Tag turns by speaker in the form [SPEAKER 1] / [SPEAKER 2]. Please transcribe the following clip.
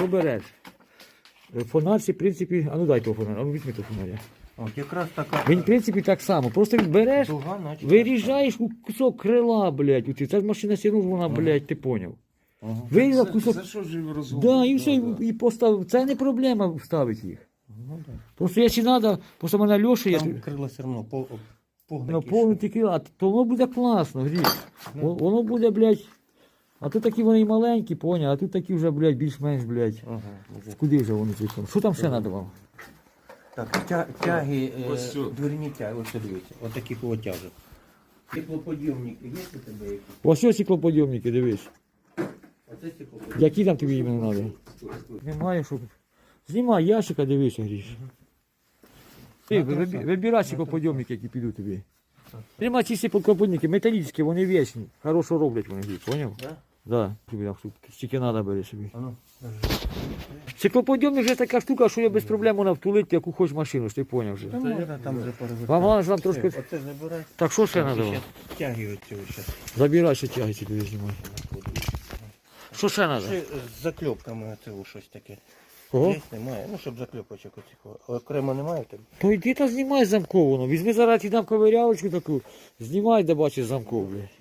[SPEAKER 1] що береш? Е, в принципі, а ну дай того фонаря, а ну візьми того фонаря.
[SPEAKER 2] От якраз така
[SPEAKER 1] Він, в принципі, так само. Просто він береш,
[SPEAKER 2] дуга, наче.
[SPEAKER 1] виріжаєш у кусок крила, блядь. у ці. Це ж машина ж вона, блядь, ти поняв.
[SPEAKER 2] Ага.
[SPEAKER 1] Вирізав кусок.
[SPEAKER 3] за що ж ви?
[SPEAKER 1] Да, і все, і- і поставив. Це не проблема вставити їх.
[SPEAKER 2] Ну, да.
[SPEAKER 1] Просто якщо треба, просто в мене Льоша, я
[SPEAKER 2] Там крила все одно по, погнуті.
[SPEAKER 1] наповнити крила, то воно буде класно, гріх.
[SPEAKER 2] Ну.
[SPEAKER 1] Воно буде, блядь. А тут такі вони і маленькі, поняв, а тут такі вже, блядь, більш-менш, блядь.
[SPEAKER 2] Ага.
[SPEAKER 1] Куди вже вони цвітом? Що там ще треба вам?
[SPEAKER 2] Так, тя, тяги, е,
[SPEAKER 3] Ось що.
[SPEAKER 2] дверні тяги, ось дивіться, от таких от тяжок. Теплоподйомники є у тебе які?
[SPEAKER 1] Ось ось стеклоподйомники, дивись.
[SPEAKER 2] Оце теплоподйомник.
[SPEAKER 1] Які там тобі іменно треба? Немає, щоб. Знімай ящика, дивися, гріш. Ти, вибі- вибирай стеклоподйомники, які підуть тобі. Нема ці стеклоподйомники, металічні, вони вічні. Хорошо роблять вони, гріш, поняв?
[SPEAKER 2] Да?
[SPEAKER 1] Да, тобі там штук- стільки треба бери собі.
[SPEAKER 2] А ну, держи.
[SPEAKER 1] Вже така штука, що я без проблем вона втулить, яку хоч машину, ж ти поняв вже.
[SPEAKER 2] Та там вже.
[SPEAKER 1] Вам головне, що вам трошки.
[SPEAKER 2] Оце забирай.
[SPEAKER 1] Так що ще треба? вам?
[SPEAKER 2] Ще Тяги оці зараз.
[SPEAKER 1] Забирай ще тяги тобі знімай. Що ще треба?
[SPEAKER 2] Ще з закльопками оце щось таке.
[SPEAKER 1] Кого?
[SPEAKER 2] Є, немає. Ну, щоб закльопочок оцих. Окремо немає тебе.
[SPEAKER 1] То йди та знімай замкову, ну. Візьми зараз і дам ковирялочку таку, знімай, де бачиш замкову, блядь.